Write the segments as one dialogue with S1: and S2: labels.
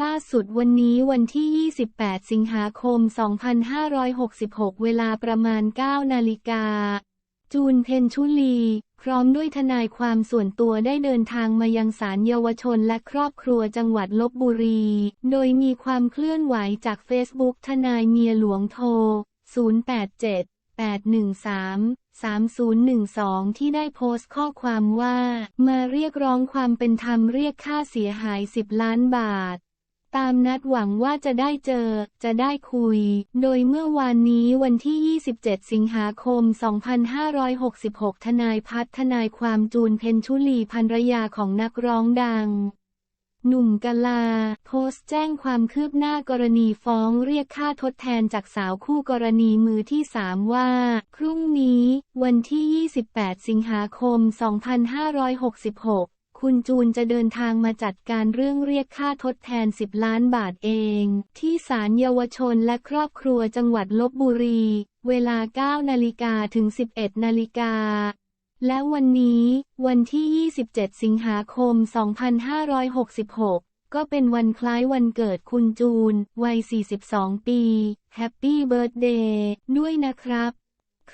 S1: ล่าสุดวันนี้วันที่ 28 สิงหาคม 2566 เวลาประมาณ 9 นาฬิกา จูนเพนชุลี พร้อมด้วยทนายความส่วนตัวได้เดินทางมายังศาลเยาวชนและครอบครัวจังหวัดลบบุรี โดยมีความเคลื่อนไหวจากเฟซบุ๊กทนายเมียหลวงโทร 087 813 3012 ที่ได้โพสต์ข้อความว่า มาเรียกร้องความเป็นธรรมเรียกค่าเสียหาย 10 ล้านบาท ตามนัดหวังว่าจะได้เจอ จะได้คุย โดยเมื่อวานนี้วันที่ 27 สิงหาคม 2566 ทนายพัฒทนายความจูนเพนชุลีภรรยาของนักร้องดัง หนุ่มกะลา โพสต์แจ้งความคืบหน้ากรณีฟ้องเรียกค่าทดแทนจากสาวคู่กรณีมือที่สามว่า พรุ่งนี้ วันที่ 28 สิงหาคม 2566 คุณจูนจะเดินทางมาจัดการเรื่องเรียกค่าทดแทน 10 ล้านบาทเอง ที่ศาลเยาวชนและครอบครัวจังหวัดลบบุรี เวลา 9 นาฬิกาถึง 11 นาฬิกาและวันนี้ วันที่ 27 สิงหาคม 2566ก็เป็นวันคล้ายวันเกิดคุณจูน วัย 42 ปี แฮปปี้เบิร์ a เดย์ด้วยนะครับ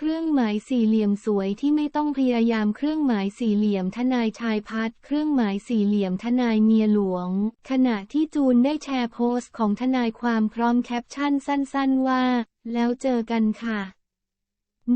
S1: เครื่องหมายสี่เหลี่ยมสวยที่ไม่ต้องพยายามเครื่องหมายสี่เหลี่ยมทนายชายพัฒน์เครื่องหมายสี่เหลี่ยมทนายเมียหลวง ขณะที่จูนได้แชร์โพสต์ของทนายความพร้อมแคปชั่นสั้น ๆ ว่า แล้วเจอกันค่ะ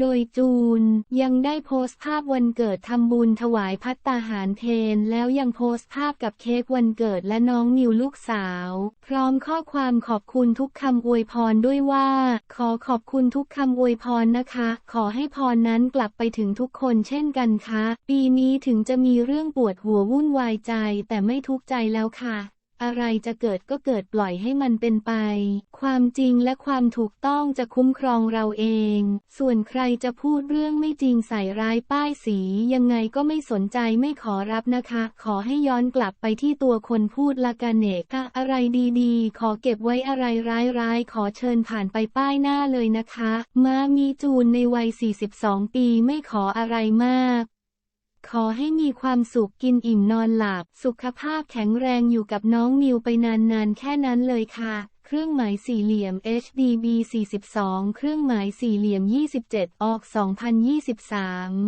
S1: โดยจูนยังได้โพสต์ภาพวันเกิดทำบุญถวายพัตตาหารเพนแล้วยังโพสต์ภาพกับเค้กวันเกิดและน้องนิวลูกสาว พร้อมข้อความขอบคุณทุกคำอวยพรด้วยว่า ขอขอบคุณทุกคำอวยพรนะคะ ขอให้พรนั้นกลับไปถึงทุกคนเช่นกันคะ ปีนี้ถึงจะมีเรื่องปวดหัววุ่นวายใจแต่ไม่ทุกใจแล้วค่ะ อะไรจะเกิดก็เกิดปล่อยให้มันเป็นไป ความจริงและความถูกต้องจะคุ้มครองเราเอง ส่วนใครจะพูดเรื่องไม่จริงใส่ร้ายป้ายสี ยังไงก็ไม่สนใจไม่ขอรับนะคะ ขอให้ย้อนกลับไปที่ตัวคนพูดละกันเนกอะอะไรดีๆ ขอเก็บไว้อะไรร้ายๆ ขอเชิญผ่านไปป้ายหน้าเลยนะคะ มามีจูนในวัย 42 ปีไม่ขออะไรมาก ขอให้มีความสุขกินอิ่มนอนหลับ สุขภาพแข็งแรงอยู่กับน้องมิวไปนานๆ แค่นั้นเลยค่ะ เครื่องหมายสี่เหลี่ยม HDB 42 เครื่องหมายสี่เหลี่ยม 27 ออก 2023